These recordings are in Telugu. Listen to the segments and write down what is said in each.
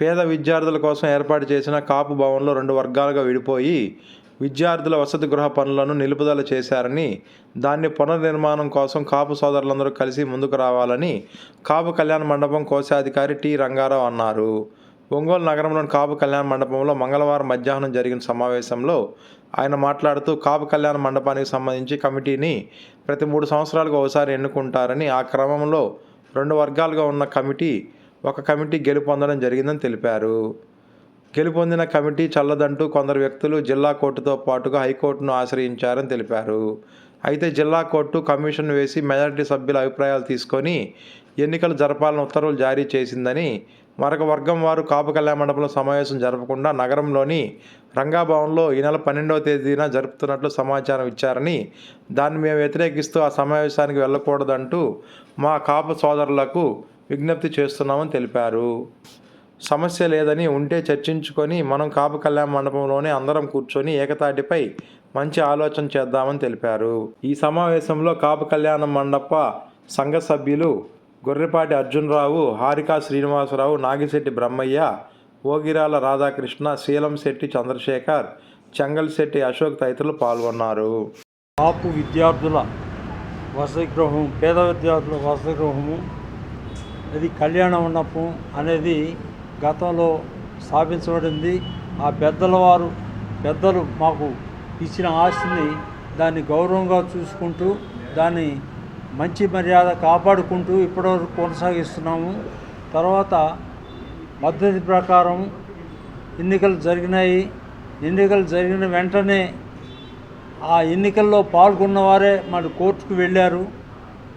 పేద విద్యార్థుల కోసం ఏర్పాటు చేసిన కాపు భవన్లో రెండు వర్గాలుగా విడిపోయి విద్యార్థుల వసతి గృహ పనులను నిలుపుదల చేశారని దాన్ని పునర్నిర్మాణం కోసం కాపు సోదరులందరూ కలిసి ముందుకు రావాలని కాపు కళ్యాణ మండపం కోశాధికారి టి. రంగారావు అన్నారు. ఒంగోలు నగరంలోని కాపు కళ్యాణ మండపంలో మంగళవారం మధ్యాహ్నం జరిగిన సమావేశంలో ఆయన మాట్లాడుతూ కాపు కళ్యాణ మండపానికి సంబంధించి కమిటీని ప్రతి మూడు సంవత్సరాలకు ఒకసారి ఎన్నుకుంటారని ఆ క్రమంలో రెండు వర్గాలుగా ఉన్న కమిటీ ఒక కమిటీ గెలుపొందడం జరిగిందని తెలిపారు. గెలుపొందిన కమిటీ చల్లదంటూ కొందరు వ్యక్తులు జిల్లా కోర్టుతో పాటుగా హైకోర్టును ఆశ్రయించారని తెలిపారు. అయితే జిల్లా కోర్టు కమిషన్ వేసి మెజారిటీ సభ్యుల అభిప్రాయాలు తీసుకొని ఎన్నికలు జరపాలని ఉత్తర్వులు జారీ చేసిందని మరొక వర్గం వారు కాపు కళ్యాణ మండపంలో సమావేశం జరపకుండా నగరంలోని రంగాభవన్లో ఈ నెల పన్నెండవ తేదీన జరుపుతున్నట్లు సమాచారం ఇచ్చారని దాన్ని మేము వ్యతిరేకిస్తూ ఆ సమావేశానికి వెళ్ళకూడదంటూ మా కాపు సోదరులకు విజ్ఞప్తి చేస్తున్నామని తెలిపారు. సమస్య లేదని ఉంటే చర్చించుకొని మనం కాపు కళ్యాణ మండపంలోనే అందరం కూర్చొని ఏకతాటిపై మంచి ఆలోచన చేద్దామని తెలిపారు. ఈ సమావేశంలో కాపు కళ్యాణ మండప సంఘ సభ్యులు గొర్రెపాటి అర్జునరావు హారికా శ్రీనివాసరావు నాగిశెట్టి బ్రహ్మయ్య ఓగిరాల రాధాకృష్ణ శీలం శెట్టి చంద్రశేఖర్ చెంగల్శెట్టి అశోక్ తదితరులు పాల్గొన్నారు. కాపు విద్యార్థుల వసతి గృహం పేద విద్యార్థుల వసతి గృహము ఇది కళ్యాణ మండపం అనేది గతంలో స్థాపించబడింది. ఆ పెద్దల వారు పెద్దలు మాకు ఇచ్చిన ఆస్తిని దాన్ని గౌరవంగా చూసుకుంటూ దాన్ని మంచి మర్యాద కాపాడుకుంటూ ఇప్పటివరకు కొనసాగిస్తున్నాము. తర్వాత పద్ధతి ప్రకారం ఎన్నికలు జరిగినాయి. ఎన్నికలు జరిగిన వెంటనే ఆ ఎన్నికల్లో పాల్గొన్న వారే మరి కోర్టుకు వెళ్ళారు.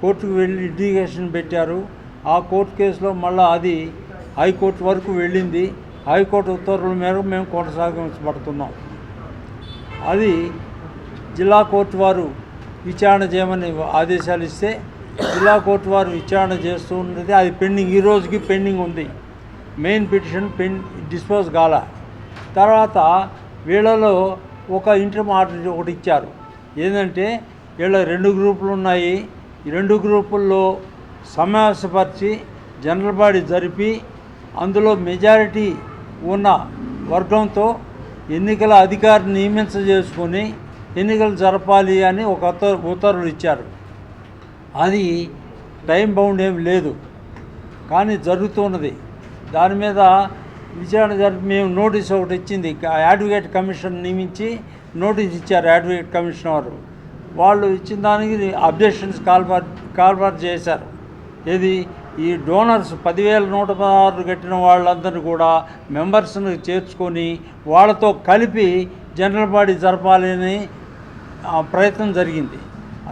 కోర్టుకు వెళ్ళి ఇండికేషన్ పెట్టారు. ఆ కోర్టు కేసులో మళ్ళీ అది హైకోర్టు వరకు వెళ్ళింది. హైకోర్టు ఉత్తర్వుల మేరకు మేము కొనసాగించబడుతున్నాం అది జిల్లా కోర్టు వారు విచారణ చేయమని ఆదేశాలు ఇస్తే జిల్లా కోర్టు వారు విచారణ చేస్తూ ఉన్నది అది పెండింగ్ ఈ రోజుకి పెండింగ్ ఉంది. మెయిన్ పిటిషన్ పెన్ డిస్పోజ్ కాల. తర్వాత వీళ్ళలో ఒక ఇంటర్ ఆర్డర్ ఒకటి ఇచ్చారు. ఏంటంటే వీళ్ళ రెండు గ్రూపులు ఉన్నాయి. ఈ రెండు గ్రూపుల్లో సమావేశపరిచి జనరల్ బాడీ జరిపి అందులో మెజారిటీ ఉన్న వర్గంతో ఎన్నికల అధికారిని నియమించజేసుకొని ఎన్నికలు జరపాలి అని ఒక ఉత్తర్వులు ఇచ్చారు అది టైం బౌండ్ ఏం లేదు కానీ జరుగుతున్నది దాని మీద విచారణ జరిపి మేము నోటీస్ ఒకటి ఇచ్చింది అడ్వకేట్ కమిషన్ నియమించి నోటీస్ ఇచ్చారు అడ్వకేట్ కమిషన్ వారు వాళ్ళు ఇచ్చిన దానికి అబ్జెక్షన్స్ కాల్ఫర్ కాల్ఫర్ చేశారు ఇది ఈ డోనర్స్ పదివేల నూట పదహారు కట్టిన వాళ్ళందరినీ కూడా మెంబర్స్ని చేర్చుకొని వాళ్ళతో కలిపి జనరల్ బాడీ జరపాలని ఆ, ప్రయత్నం జరిగింది.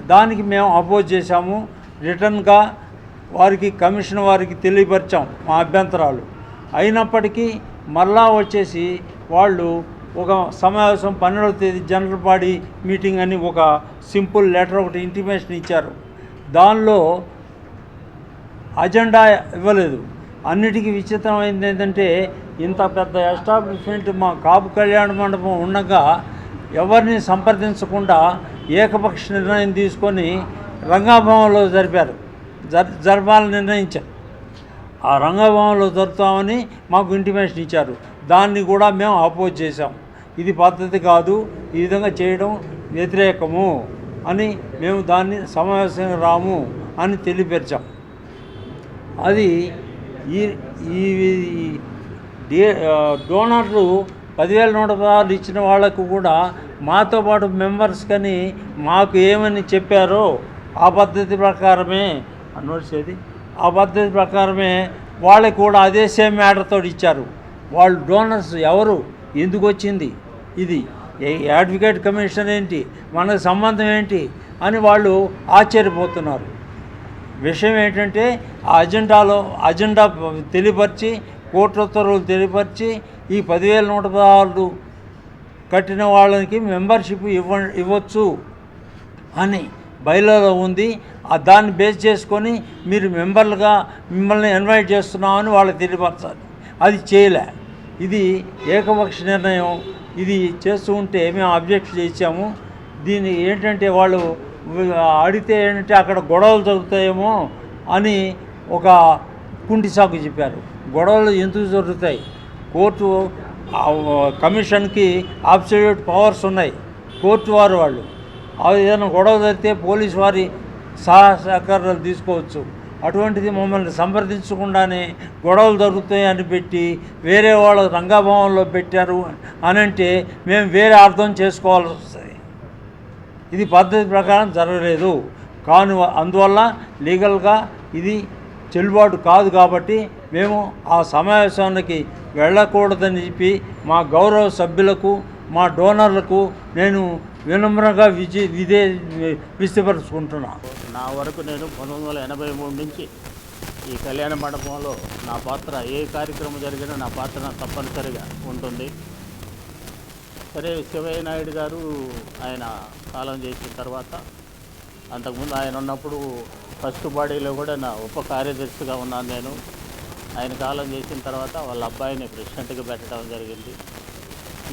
దానికి మేము అపోజ్ చేశాము. రిటర్న్గా వారికి కమిషన్ వారికి తెలియపరిచాం మా అభ్యంతరాలు. అయినప్పటికీ మరలా వచ్చేసి వాళ్ళు ఒక సమావేశం పన్నెండవ తేదీ జనరల్ బాడీ మీటింగ్ అని ఒక సింపుల్ లెటర్ ఒకటి ఇంటిమేషన్ ఇచ్చారు. దానిలో అజెండా ఇవ్వలేదు. అన్నిటికీ విచిత్రమైంది ఏంటంటే ఇంత పెద్ద ఎస్టాబ్లిష్మెంట్ మా కాపు కళ్యాణ మండపం ఉండగా ఎవరిని సంప్రదించకుండా ఏకపక్ష నిర్ణయం తీసుకొని రంగాభవన్లో జరిపారు. జర్ జరపాలని నిర్ణయించారు. ఆ రంగభవంలో జరుపుతామని మాకు ఇంటిమేషన్ ఇచ్చారు. దాన్ని కూడా మేము అపోజ్ చేశాం. ఇది పద్ధతి కాదు ఈ విధంగా చేయడం వ్యతిరేకము అని మేము దాన్ని సమావేశం రాము అని తెలియపరిచాం. అది ఈ ఈ డోనర్లు పదివేల నూట పదహారు ఇచ్చిన వాళ్ళకు కూడా మాతో పాటు మెంబర్స్ కానీ మాకు ఏమని చెప్పారో ఆ పద్ధతి ప్రకారమే అనవలసేది ఆ పద్ధతి ప్రకారమే వాళ్ళకి కూడా అదే సేమ్ మ్యాటర్తో ఇచ్చారు. వాళ్ళు డోనర్స్ ఎవరు? ఎందుకు వచ్చింది? ఇది అడ్వకేట్ కమిషన్ ఏంటి? మనకు సంబంధం ఏంటి? అని వాళ్ళు ఆశ్చర్యపోతున్నారు. విషయం ఏంటంటే ఆ అజెండాలో అజెండా తెలియపరిచి కోర్టు ఉత్తర్వులు తెలియపరిచి ఈ పదివేల నూట పదహారు కట్టిన వాళ్ళకి మెంబర్షిప్ ఇవ్వ ఇవ్వచ్చు అని బయలులో ఉంది. ఆ దాన్ని బేస్ చేసుకొని మీరు మెంబర్లుగా మిమ్మల్ని ఇన్వైట్ చేస్తున్నామని వాళ్ళకి తెలియపరచాలి. అది చేయలే. ఇది ఏకపక్ష నిర్ణయం. ఇది చేస్తూ ఉంటే మేము అబ్జెక్ట్ చేసాము దీన్ని ఏంటంటే వాళ్ళు ఆడితే ఏంటంటే అక్కడ గొడవలు జరుగుతాయేమో అని ఒక కుంటి సాకు చెప్పారు. గొడవలు ఎందుకు జరుగుతాయి? కోర్టు కమిషన్కి అబ్సల్యూట్ పవర్స్ ఉన్నాయి. కోర్టు వారు వాళ్ళు. ఏదైనా గొడవ జరిగితే పోలీస్ వారి సహాయ సహకారాలు తీసుకోవచ్చు. అటువంటిది మమ్మల్ని సంప్రదించకుండానే గొడవలు జరుగుతాయి అని పెట్టి వేరే వాళ్ళ రంగభవనంలో పెట్టారు అని అంటే మేము వేరే అర్థం చేసుకోవాల్సి వస్తుంది. ఇది పద్ధతి ప్రకారం జరగలేదు. కాను అందువల్ల లీగల్గా ఇది చెల్లుబాటు కాదు కాబట్టి మేము ఆ సమావేశానికి వెళ్ళకూడదని చెప్పి మా గౌరవ సభ్యులకు మా డోనర్లకు నేను వినమ్రంగా విజి విదే విస్తపరుచుకుంటున్నాను నా వరకు నేను పంతొమ్మిది వందల ఎనభై మూడు నుంచి ఈ కళ్యాణ మండపంలో నా పాత్ర ఏ కార్యక్రమం జరిగినా నా పాత్ర తప్పనిసరిగా ఉంటుంది. సరే శివయ్య నాయుడు గారు ఆయన కాలం చేసిన తర్వాత అంతకుముందు ఆయన ఉన్నప్పుడు ఫస్ట్ బాడీలో కూడా నా ఉప కార్యదర్శిగా ఉన్నాను నేను. ఆయన కాలం చేసిన తర్వాత వాళ్ళ అబ్బాయిని ప్రెసిడెంట్గా పెట్టడం జరిగింది.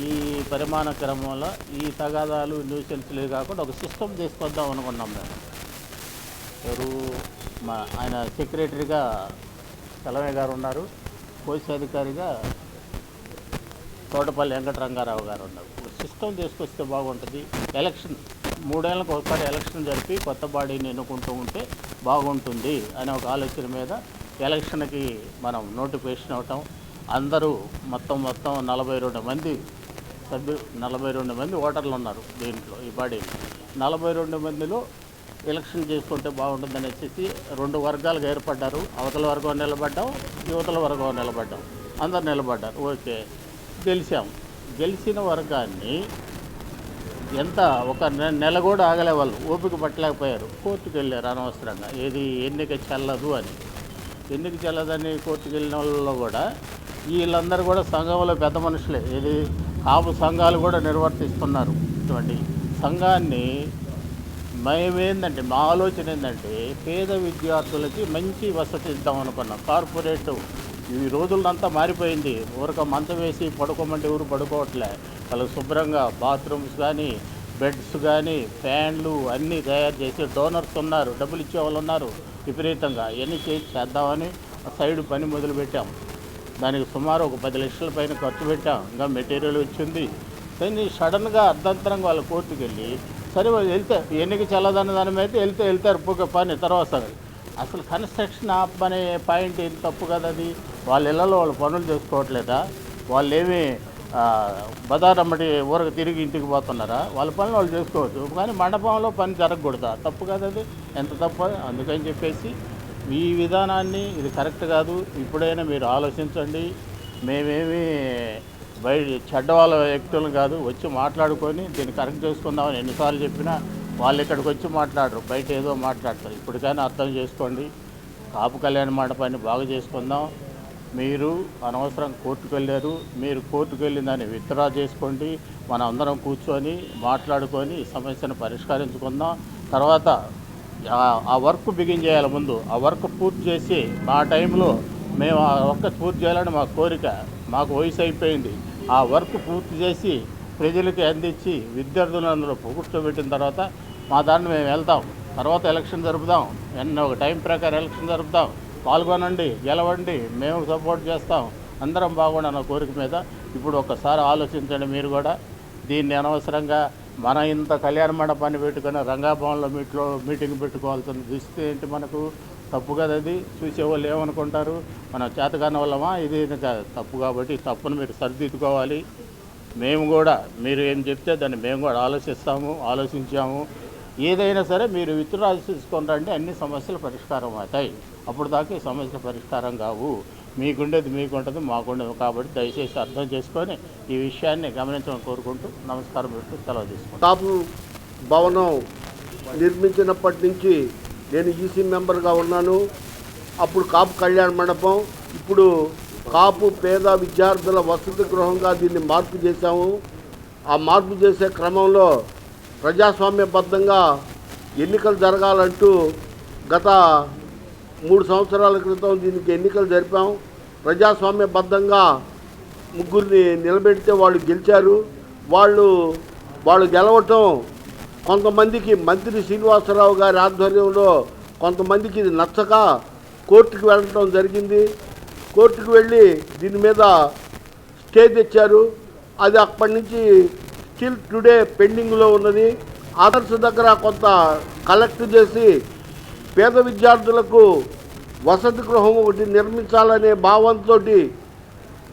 ఈ పరిమాణ క్రమంలో ఈ తగాదాలు న్యూసెన్స్లే కాకుండా ఒక సిస్టమ్ తీసుకొద్దాం అనుకున్నాం మేము. ఎవరు? మా ఆయన సెక్రటరీగా చలమే గారు ఉన్నారు. కోశాధికారిగా తోటపల్లి వెంకటరంగారావు గారు ఉన్నారు. సిస్టమ్ తీసుకొస్తే బాగుంటుంది. ఎలక్షన్ మూడేళ్ళకి ఒకసారి ఎలక్షన్ జరిపి కొత్త బాడీని ఎన్నుకుంటూ ఉంటే బాగుంటుంది అనే ఒక ఆలోచన మీద ఎలక్షన్కి మనం నోటిఫికేషన్ అవటం అందరూ మొత్తం మొత్తం నలభై రెండు మంది సభ్యు నలభై రెండు మంది ఓటర్లు ఉన్నారు దీంట్లో ఈ బాడీలో. నలభై రెండు మందిలో ఎలక్షన్ చేసుకుంటే బాగుంటుందని వచ్చేసి రెండు వర్గాలుగా ఏర్పడ్డారు. అవతల వర్గం నిలబడ్డాం యువతల వర్గం నిలబడ్డాం. అందరు నిలబడ్డారు. ఓకే. గెలిచాం. గెలిచిన వర్గాన్ని ఎంత ఒక నెల కూడా ఆగలే వాళ్ళు. ఓపిక పట్టలేకపోయారు. కోర్టుకు వెళ్ళారు అనవసరంగా. ఏది ఎన్నిక చెల్లదు అని. ఎన్నిక చెల్లదని కోర్టుకు వెళ్ళిన వాళ్ళలో కూడా వీళ్ళందరూ కూడా సంఘంలో పెద్ద మనుషులే. ఏది కాపు సంఘాలు కూడా నిర్వర్తిస్తున్నారు. ఇటువంటి సంఘాన్ని మేమేందంటే మా ఆలోచన ఏంటంటే పేద విద్యార్థులకి మంచి వసతి ఇద్దాం అనుకున్నాం. కార్పొరేట్ ఈ రోజులంతా మారిపోయింది. ఊరక మంచం వేసి పడుకోమంటే ఎవరు పడుకోవట్లే. వాళ్ళకి శుభ్రంగా బాత్రూమ్స్ కానీ బెడ్స్ కానీ ఫ్యాన్లు అన్నీ తయారు చేసి డోనర్స్ ఉన్నారు డబ్బులు ఇచ్చే వాళ్ళు ఉన్నారు. విపరీతంగా ఇవన్నీ చేసి చేద్దామని సైడ్ పని మొదలుపెట్టాం. దానికి సుమారు ఒక పది లక్షల పైన ఖర్చు పెట్టాం. ఇంకా మెటీరియల్ వచ్చింది. కానీ సడన్గా అర్ధంతరంగా వాళ్ళ కోర్టుకు వెళ్ళి సరే వెళ్తే ఎన్నిక చల్లదన్న దాని మీద వెళ్తే వెళ్తారు పోక పని తర్వాత అసలు కన్స్ట్రక్షన్ ఆప్ అనే పాయింట్ ఏం తప్పు కదా అది? వాళ్ళ ఇళ్ళలో వాళ్ళు పనులు చేసుకోవట్లేదా? వాళ్ళు ఏమి బదారమ్మటి ఊరకు తిరిగి ఇంటికి పోతున్నారా? వాళ్ళ పనులు వాళ్ళు చేసుకోవచ్చు. కానీ మండపంలో పని జరగకూడదా? తప్పు కాదు అది. ఎంత తప్పు అందుకని చెప్పేసి ఈ విధానాన్ని ఇది కరెక్ట్ కాదు. ఇప్పుడైనా మీరు ఆలోచించండి. మేమేమి బయట చెడ్డ వాళ్ళ వ్యక్తులు కాదు. వచ్చి మాట్లాడుకొని దీన్ని కరెక్ట్ చేసుకుందామని ఎన్నిసార్లు చెప్పినా వాళ్ళు ఇక్కడికి వచ్చి మాట్లాడరు. బయట ఏదో మాట్లాడతారు. ఇప్పటికైనా అర్థం చేసుకోండి. కాపు కళ్యాణ మండపాన్ని బాగు చేసుకుందాం. మీరు అనవసరం కోర్టుకు వెళ్ళారు మీరు కోర్టుకు వెళ్ళిన దాన్ని విత్డ్రా చేసుకోండి మనం అందరం కూర్చొని మాట్లాడుకొని సమస్యను పరిష్కరించుకుందాం. తర్వాత ఆ- వర్క్ బిగిన్ చేయాలి ముందు. ఆ వర్క్ పూర్తి చేసి మా టైంలో మేము ఆ వర్క్ పూర్తి చేయాలని మా కోరిక మాకు వయసు అయిపోయింది. ఆ వర్క్ పూర్తి చేసి ప్రజలకి అందించి విద్యార్థులందరూ అందులో కూర్చోబెట్టిన తర్వాత మా దాన్ని మేము వెళ్తాం. తర్వాత ఎలక్షన్ జరుపుదాం. ఎన్న ఒక టైం ప్రకారం ఎలక్షన్ జరుపుదాం. పాల్గొనండి గెలవండి మేము సపోర్ట్ చేస్తాం. అందరం బాగుండన్న కోరిక మీద ఇప్పుడు ఒకసారి ఆలోచించండి మీరు కూడా. దీన్ని అనవసరంగా మన ఇంత కళ్యాణ మండపాన్ని పెట్టుకుని రంగాభవన్లో మీట్లో మీటింగ్ పెట్టుకోవాల్సిన దుస్థితి ఏంటి మనకు? తప్పు కదా అది. చూసేవాళ్ళు ఏమనుకుంటారు? మనం చేతకాని వాళ్ళమా? ఇది తప్పు కాబట్టి తప్పును మీరు సరిదిద్దుకోవాలి. మేము కూడా మీరు ఏం చెప్తే దాన్ని మేము కూడా ఆలోచిస్తాము ఆలోచించాము. ఏదైనా సరే మీరు విత్డ్రా తీసుకుంటారంటే అన్ని సమస్యలు పరిష్కారం అవుతాయి. అప్పుడు దాకా ఈ సమస్యలు పరిష్కారం కావు. మీకుండేది మీకుంటుంది మాకుండేది కాబట్టి దయచేసి అర్థం చేసుకొని ఈ విషయాన్ని గమనించడం కోరుకుంటూ నమస్కారం పెడుతూ సెలవు తీసుకుంటాం కాపు భవనం నిర్మించినప్పటి నుంచి నేను ఈసీ మెంబర్గా ఉన్నాను. అప్పుడు కాపు కళ్యాణ మండపం ఇప్పుడు కాపు పేద విద్యార్థుల వసతి గృహంగా దీన్ని మార్పు చేశాము. ఆ మార్పు చేసే క్రమంలో ప్రజాస్వామ్యబద్ధంగా ఎన్నికలు జరగాలంటూ గత మూడు సంవత్సరాల క్రితం దీనికి ఎన్నికలు జరిపాం. ప్రజాస్వామ్యబద్ధంగా ముగ్గురిని నిలబెడితే వాళ్ళు గెలిచారు. వాళ్ళు వాళ్ళు గెలవటం కొంతమందికి మంత్రి శ్రీనివాసరావు గారి ఆధ్వర్యంలో కొంతమందికి ఇది నచ్చక కోర్టుకు వెళ్ళటం జరిగింది. కోర్టుకు వెళ్ళి దీని మీద స్టే తెచ్చారు. అది అప్పటి నుంచి స్టిల్ టుడే పెండింగ్లో ఉన్నది. ఆదర్శ దగ్గర కొంత కలెక్ట్ చేసి పేద విద్యార్థులకు వసతి గృహం ఒకటి నిర్మించాలనే భావంతో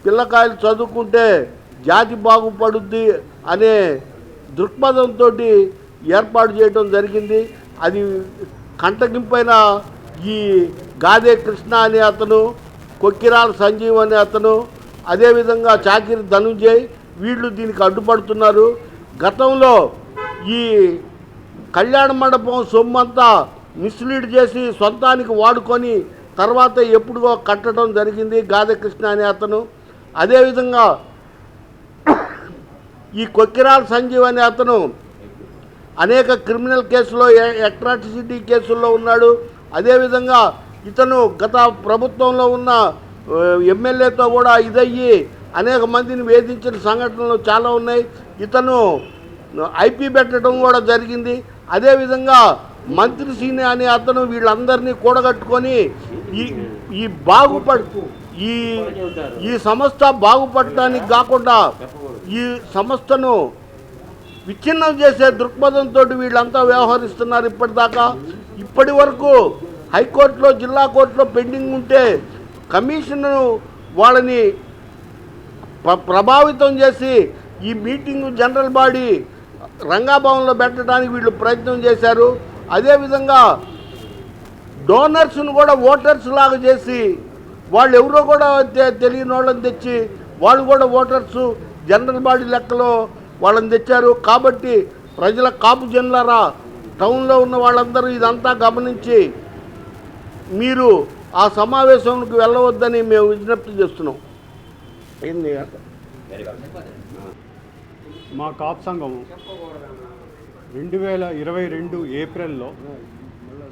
పిల్లకాయలు చదువుకుంటే జాతి బాగుపడుద్ది అనే దృక్పథంతో ఏర్పాటు చేయడం జరిగింది. అది కంటగింపైన ఈ గాదే కృష్ణ అనే అతను కొక్కిరాల సంజీవ్ అనే అతను అదేవిధంగా చాకిరి ధనుంజయ్ వీళ్ళు దీనికి అడ్డుపడుతున్నారు. గతంలో ఈ కళ్యాణ మండపం సొమ్మంతా మిస్లీడ్ చేసి సొంతానికి వాడుకొని తర్వాత ఎప్పుడుగో కట్టడం జరిగింది గాధకృష్ణ అనే అతను. అదేవిధంగా ఈ కొక్కిరాల సంజీవ్ అనే అతను అనేక క్రిమినల్ కేసులో ఎలక్ట్రాసిటీ కేసుల్లో ఉన్నాడు. అదేవిధంగా ఇతను గత ప్రభుత్వంలో ఉన్న ఎమ్మెల్యేతో కూడా ఇదయ్యి అనేక మందిని వేధించిన సంఘటనలు చాలా ఉన్నాయి. ఇతను ఐపీ పెట్టడం కూడా జరిగింది. అదేవిధంగా మంత్రి సీని అనే అతను వీళ్ళందరినీ కూడగట్టుకొని ఈ ఈ బాగుపడు ఈ ఈ సంస్థ బాగుపడటానికి కాకుండా ఈ సంస్థను విచ్ఛిన్నం చేసే దృక్పథంతో వీళ్ళంతా వ్యవహరిస్తున్నారు ఇప్పటిదాకా. ఇప్పటి వరకు హైకోర్టులో జిల్లా కోర్టులో పెండింగ్ ఉంటే కమిషన్ను వాళ్ళని ప్రభావితం చేసి ఈ మీటింగ్ జనరల్ బాడీ రంగాభవన్లో పెట్టడానికి వీళ్ళు ప్రయత్నం చేశారు. అదేవిధంగా డోనర్స్ను కూడా ఓటర్స్ లాగా చేసి వాళ్ళు ఎవరో కూడా తెలియని వాళ్ళని తెచ్చి వాళ్ళు కూడా ఓటర్స్ జనరల్ బాడీ లెక్కలో వాళ్ళని తెచ్చారు. కాబట్టి ప్రజల కాపు జనులరా టౌన్లో ఉన్న వాళ్ళందరూ ఇదంతా గమనించి మీరు ఆ సమావేశంకి వెళ్ళవద్దని మేము విజ్ఞప్తి చేస్తున్నాం. మా కాప్ సంఘం రెండు వేల ఇరవై రెండు ఏప్రిల్లో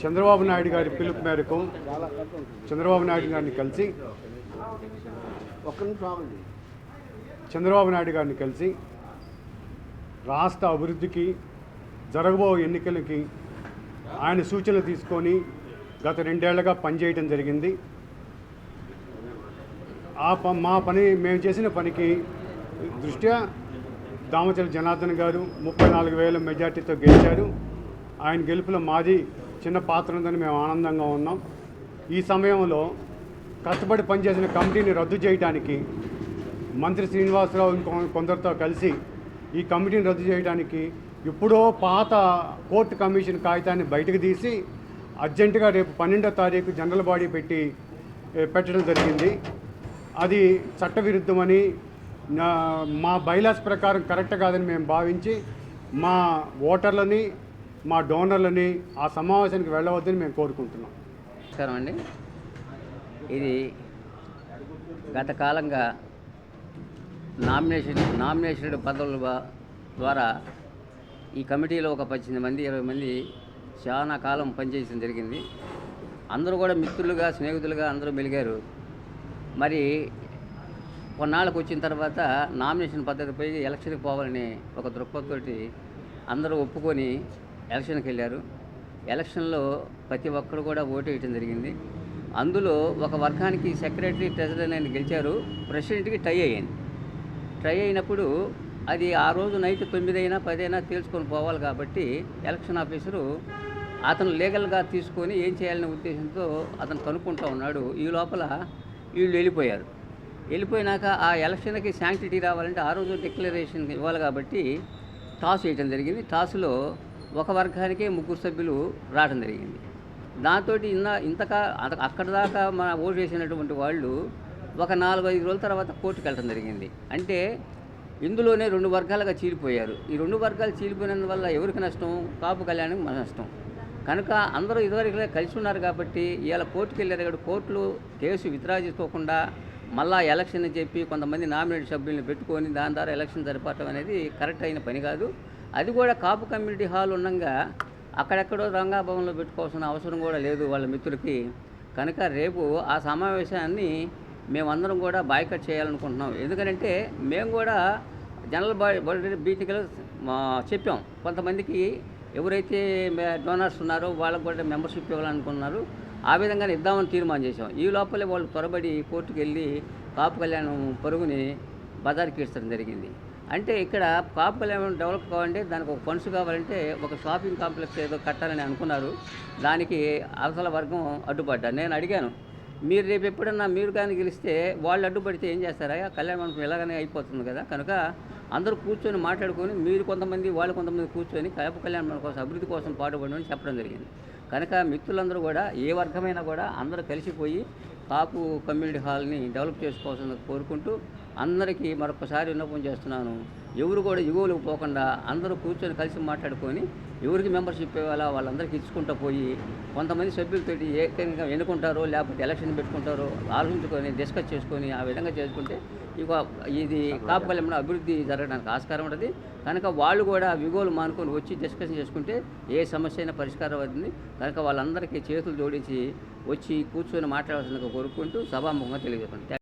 చంద్రబాబు నాయుడు గారి పిలుపు మేరకు చంద్రబాబు నాయుడు గారిని కలిసి చంద్రబాబు నాయుడు గారిని కలిసి రాష్ట్ర అభివృద్ధికి జరగబో ఎన్నికలకి ఆయన సూచనలు తీసుకొని గత రెండేళ్ళుగా పనిచేయడం జరిగింది. ఆ ప మా పని మేము చేసిన పనికి దృష్ట్యా దామచల జనార్దన్ గారు ముప్పై నాలుగు వేల మెజార్టీతో గెలిచారు. ఆయన గెలుపులో మాది చిన్న పాత్ర ఉందని మేము ఆనందంగా ఉన్నాం. ఈ సమయంలో కష్టపడి పనిచేసిన కమిటీని రద్దు చేయడానికి మంత్రి శ్రీనివాసరావు కొందరితో కలిసి ఈ కమిటీని రద్దు చేయడానికి ఇప్పుడో పాత కోర్టు కమిషన్ కాగితాన్ని బయటకు తీసి అర్జెంటుగా రేపు పన్నెండో తారీఖు జనరల్ బాడీ పెట్టి పెట్టడం జరిగింది. అది చట్టవిరుద్ధమని నా- మా బైలాస్ ప్రకారం కరెక్ట్ కాదని మేము భావించి మా ఓటర్లని మా డోనర్లని ఆ సమావేశానికి వెళ్ళవద్దని మేము కోరుకుంటున్నాం. నమస్కారం అండి. ఇది గత కాలంగా నామినేషన్ నామినేషన్ పదవుల ద్వారా ఈ కమిటీలో ఒక పద్దెనిమిది మంది ఇరవై మంది చాలా కాలం పనిచేయడం జరిగింది. అందరూ కూడా మిత్రులుగా స్నేహితులుగా అందరూ మెలిగారు. మరి కొన్నాళ్ళకు వచ్చిన తర్వాత నామినేషన్ పద్ధతిపై ఎలక్షన్కి పోవాలని ఒక దృక్పథంతో అందరూ ఒప్పుకొని ఎలక్షన్కి వెళ్ళారు. ఎలక్షన్లో ప్రతి ఒక్కరు కూడా ఓటు వేయటం జరిగింది. అందులో ఒక వర్గానికి సెక్రటరీ ట్రెజరర్ అని గెలిచారు. ప్రెసిడెంట్కి ట్రై అయ్యింది. ట్రై అయినప్పుడు అది ఆ రోజు నైట్ తొమ్మిది అయినా పది అయినా తేల్చుకొని పోవాలి కాబట్టి ఎలక్షన్ ఆఫీసరు అతను లీగల్గా తీసుకొని ఏం చేయాలనే ఉద్దేశంతో అతను కనుక్కుంటూ ఉన్నాడు. ఈ లోపల వీళ్ళు వెళ్ళిపోయారు. వెళ్ళిపోయినాక ఆ ఎలక్షన్కి శాంక్టిటీ రావాలంటే ఆ రోజు డిక్లరేషన్ ఇవ్వాలి కాబట్టి టాస్ వేయటం జరిగింది. టాస్లో ఒక వర్గానికే ముగ్గురు సభ్యులు రావడం జరిగింది. దాంతో ఇన్న ఇంతకా అక్కడ దాకా మన ఓటు వేసినటువంటి వాళ్ళు ఒక నాలుగు ఐదు రోజుల తర్వాత కోర్టుకు వెళ్ళడం జరిగింది. అంటే ఇందులోనే రెండు వర్గాలుగా చీలిపోయారు. ఈ రెండు వర్గాలు చీలిపోయినందువల్ల ఎవరికి నష్టం? కాపు కళ్యాణం మన నష్టం. కనుక అందరూ ఇదివరకు కలిసి ఉన్నారు కాబట్టి ఇవాళ కోర్టుకు వెళ్ళారు కాబట్టి కోర్టులు కేసు విత్డ్రా చేసుకోకుండా మళ్ళా ఎలక్షన్ అని చెప్పి కొంతమంది నామినేట్ సభ్యుల్ని పెట్టుకొని దాని ద్వారా ఎలక్షన్ జరపటం అనేది కరెక్ట్ అయిన పని కాదు. అది కూడా కాపు కమ్యూనిటీ హాల్ ఉండగా అక్కడెక్కడో రంగాభవన్లో పెట్టుకోవాల్సిన అవసరం కూడా లేదు వాళ్ళ మిత్రులకి. కనుక రేపు ఆ సమావేశాన్ని మేమందరం కూడా బాయ్కట్ చేయాలనుకుంటున్నాం. ఎందుకంటే మేము కూడా జనరల్ బాడీ బాడీ చెప్పాం. కొంతమందికి ఎవరైతే డోనర్స్ ఉన్నారో వాళ్ళకు కూడా మెంబర్షిప్ ఇవ్వాలనుకున్నారు ఆ విధంగానే ఇద్దామని తీర్మానం చేసాం ఈ లోపలే వాళ్ళు త్వరబడి కోర్టుకు వెళ్ళి కాపు కళ్యాణం పరుగుని బజార్కి ఇచ్చడం జరిగింది. అంటే ఇక్కడ కాపు కళ్యాణం డెవలప్ కావాలంటే దానికి ఒక ఫండ్స్ కావాలంటే ఒక షాపింగ్ కాంప్లెక్స్ ఏదో కట్టాలని అనుకున్నారు. దానికి అవసర వర్గం అడ్డుపడ్డా నేను అడిగాను మీరు రేపు ఎప్పుడన్నా మీరు కానీ గెలిస్తే వాళ్ళు అడ్డుపడితే ఏం చేస్తారా కళ్యాణ మండపం ఎలాగనే అయిపోతుంది కదా? కనుక అందరూ కూర్చొని మాట్లాడుకొని మీరు కొంతమంది వాళ్ళు కొంతమంది కూర్చొని కలప కళ్యాణ కోసం అభివృద్ధి కోసం పాటుపడమని చెప్పడం జరిగింది. కనుక మిత్రులందరూ కూడా ఏ వర్గమైనా కూడా అందరూ కలిసిపోయి కాపు కమ్యూనిటీ హాల్ని డెవలప్ చేసుకోవాల్సింది కోరుకుంటూ అందరికీ మరొకసారి విన్నపం చేస్తున్నాను. ఎవరు కూడా ఎగువలకు పోకుండా అందరూ కూర్చొని కలిసి మాట్లాడుకొని ఎవరికి మెంబర్షిప్ ఇవ్వాలా వాళ్ళందరికీ ఇచ్చుకుంటూ పోయి కొంతమంది సభ్యులతోటి ఏకంగా ఎన్నుకుంటారో లేకపోతే ఎలక్షన్ పెట్టుకుంటారో ఆలోచించుకొని డిస్కస్ చేసుకొని ఆ విధంగా చేసుకుంటే ఇక ఇది కాపుకల్యం అభివృద్ధి జరగడానికి ఆస్కారం ఉంటుంది. కనుక వాళ్ళు కూడా విగోలు మానుకొని వచ్చి డిస్కషన్ చేసుకుంటే ఏ సమస్య అయినా పరిష్కారం అవుతుంది. కనుక వాళ్ళందరికీ చేతులు జోడించి వచ్చి కూర్చొని మాట్లాడాల్సిందిగా కోరుకుంటూ సభాముఖంగా తెలియజేయండి